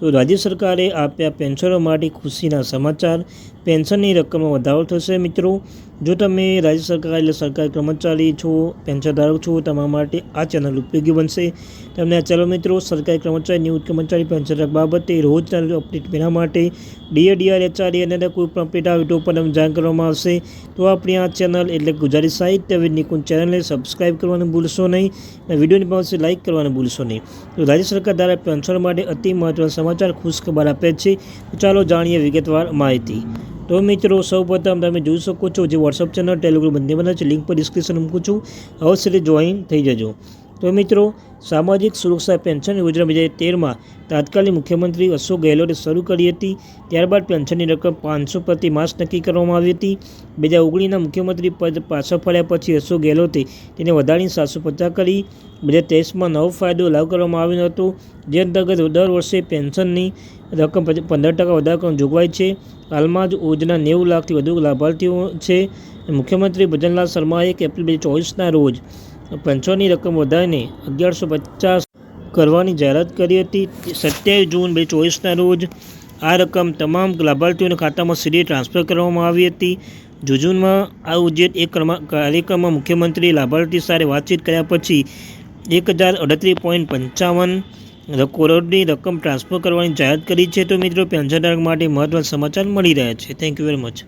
તો રાજ્ય સરકારે આપ્યા પેન્શનો માટે ખુશીના સમાચાર. પેન્શનની રકમમાં વધારો થશે મિત્રો. જો તમે રાજ્ય સરકાર એટલે સરકારી કર્મચારી છો પેન્શન ધારક છો, તમારા માટે આ ચેનલ ઉપયોગી બનશે. તમને આ ચાલો મિત્રો, સરકારી કર્મચારી, નિવૃત્ત કર્મચારી પેન્શન બાબતે રોજના અપડેટ મેળવવા માટે ડીએ ડીઆર અને કોઈ પણ અપડેટ આવે તો પણ જાણ કરવામાં આવશે. તો આપણી આ ચેનલ એટલે ગુજરાતી સાહિત્ય નિકુંજ ચેનલને સબસ્ક્રાઈબ કરવાનું ભૂલશો નહીં અને વિડીયોની પાસે લાઇક કરવાનું ભૂલશો નહીં. તો રાજ્ય સરકાર દ્વારા પેન્શન માટે અતિ મહત્વના સમાચાર ખુશખબર આપે છે. ચાલો જાણીએ વિગતવાર માહિતી. તો મિત્રો, સૌપ્રથમ તમે જોઈ શકો છો જે વોટ્સઅપ ચેનલ ટેલિગ્રામ બંને બને છે. લિંક પર ડિસ્ક્રિપ્શન મૂકું છું. અવશ્ય જોઈન થઈ જજો. તો મિત્રો સામાજિક સુરક્ષા પેન્શન યોજના બે હજાર તેરમાં તાત્કાલિક મુખ્યમંત્રી અશોક ગેહલોતે શરૂ કરી હતી. ત્યારબાદ પેન્શનની રકમ પાંચસો પ્રતિ માસ નક્કી કરવામાં આવી હતી. બે હજાર ઓગણીસના મુખ્યમંત્રી પદ પાછા ફર્યા પછી અશોક ગેહલોતે તેને વધારીને સાતસો પચાસ કરી. બે હજાર તેવીસમાં નવો ફાયદો લાગુ કરવામાં આવ્યો હતો, જે અંતર્ગત દર વર્ષે પેન્શનની રકમ પંદર ટકા વધારો કરવાની જોગવાઈ છે. હાલમાં જ યોજના નેવું લાખથી વધુ લાભાર્થીઓ છે. મુખ્યમંત્રી ભજનલાલ શર્માએ એક એપ્રિલ બે ચોવીસના રોજ પેન્શનની રકમ વધારીને અગિયારસો પચાસ કરવાની જાહેરાત કરી હતી. સત્યાવીસ જૂન બે ચોવીસના રોજ આ રકમ તમામ લાભાર્થીઓના ખાતામાં સીધી ટ્રાન્સફર કરવામાં આવી હતી. જુજુનમાં આ ઉજ્જૈન એક કાર્યક્રમમાં મુખ્યમંત્રી લાભાર્થી સાથે વાતચીત કર્યા પછી એક હજાર અડત્રીસ પોઈન્ટ પંચાવન કરોડની રકમ ટ્રાન્સફર કરવાની જાહેરાત કરી છે. તો મિત્રો પેન્શનધારક માટે મહત્વના સમાચાર મળી રહ્યા છે. Thank you very much